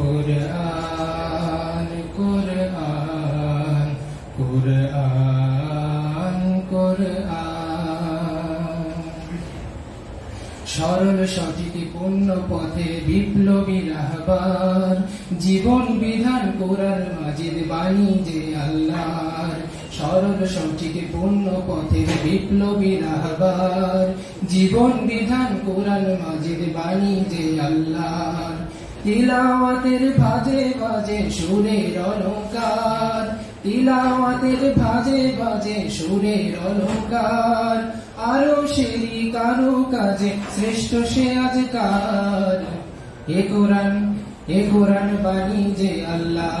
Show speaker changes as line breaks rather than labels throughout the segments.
কোরআন কোরআন সরল সঠিক পূর্ণ পথে বিপ্লবী রাহবার, জীবন বিধান কোরআন মাজিদ বাণী যে আল্লাহর। সরল সঠিক পূর্ণ পথে বিপ্লবী রাহবার, জীবন বিধান কোরআন মাজিদ বাণী যে আল্লাহর। তিলাওয়াতের ভাজে ভাজে সুরের অলঙ্কার তিলাওয়াতের ভাজে ভাজে সুরের অলঙ্কার আরও সেরি কারও কাজে শ্রেষ্ঠ সে আজকার। এ কোরআন এ কোরআন বাণী যে আল্লাহ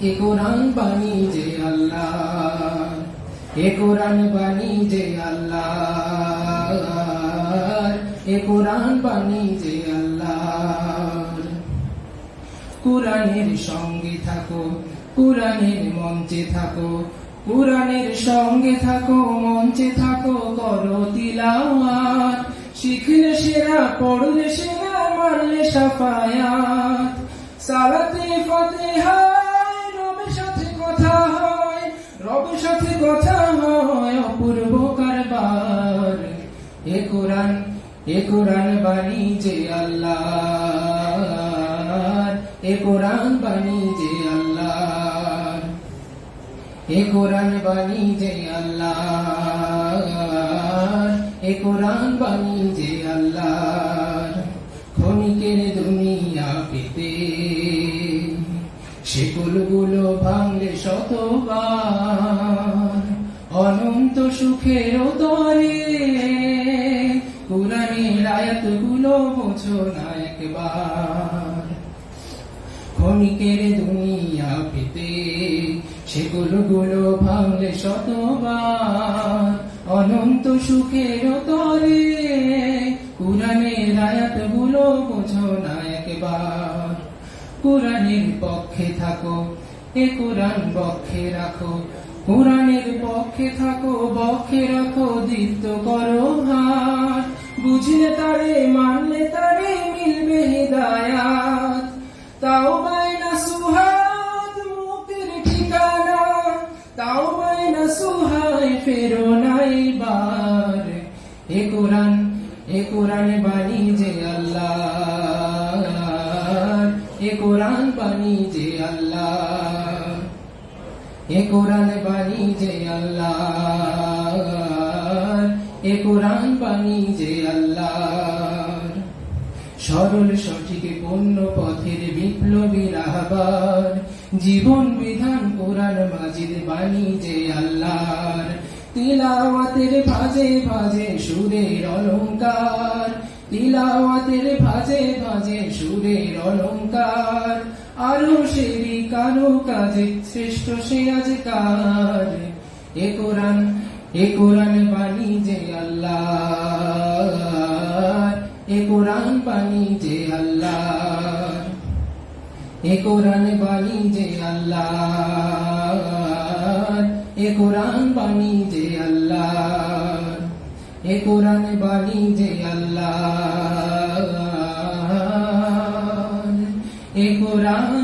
এ কোরআন বাণী যে আল্লাহ এ কোরআন বাণী যে আল্লাহ এ কোরআন বাণী যে আল্লাহ কোরআনের সঙ্গে থাকো, কোরআনের মঞ্চে থাকো, কোরআনের সঙ্গে থাকো, মঞ্চে থাকো, করো তিলাওয়াত। শিখলে সেরা, পড়লে সেরা মারলে সাফায়াত। সালাতে ফতেহায় রবের সাথে কথা হয়, রবের সাথে কথা হয়, অপূর্ব কারবার। এ কোরআন এ কোরআন বাণী যে আল্লাহ এ কোরআন বাণী যে আল্লাহ এ কোরআন বাণী যে আল্লাহ এ কোরআন বাণী যে আল্লাহ ক্ষণিকের দুনিয়া পেতে। সেগুলো ভাঙলে শতবার, অনন্ত সুখের তরে গুলো বোঝো না একবার ক্ষণিকের দুনিয়া পেতে সেগুলো গুলো ভাঙলে শতবার। অনন্ত সুখের তরে কোরআনের আয়াতগুলো বোঝো না একবার কোরআনের পক্ষে থাকো, এ কোরআন পক্ষে রাখো। কোরআনের পক্ষে থাকো পক্ষে রাখো, দীপ্ত করো বুঝলে তারে, মানলে তারে মিলবে হৃদায়াত। তাও বাইনা সুহাদ মুক্তির ঠিকানা, তাও বাইনা সুহায় ফেরো নাই বার। এ কোরআন এ কোরআন বাণী যে আল্লাহ। এ কোরআন বাণী যে আল্লাহ। এ কোরআন বাণী যে আল্লাহ। এ কোরআন বাণী যে আল্লাহ সরল, সঠিক, পূর্ণ পথের বিপ্লবী রাহবার। জীবন বিধান কোরআন মাজিদ বাণী যে আল্লাহর। তিলাওয়াতের ভাজে ভাজে সুরের অলঙ্কার তিলাওয়াতের ভাজে ভাজে সুরের অলঙ্কার আরও সেরি কারও কাজে শ্রেষ্ঠ সে আজকার। এ কোরআন এ কোরআন বাণী যে আল্লাহ, এ কোরআন বাণী যে আল্লাহ, এ কোরআন বাণী যে আল্লাহ, এ কোরআন বাণী যে আল্লাহ, এ কোরআন বাণী যে আল্লাহ, এ কোরআন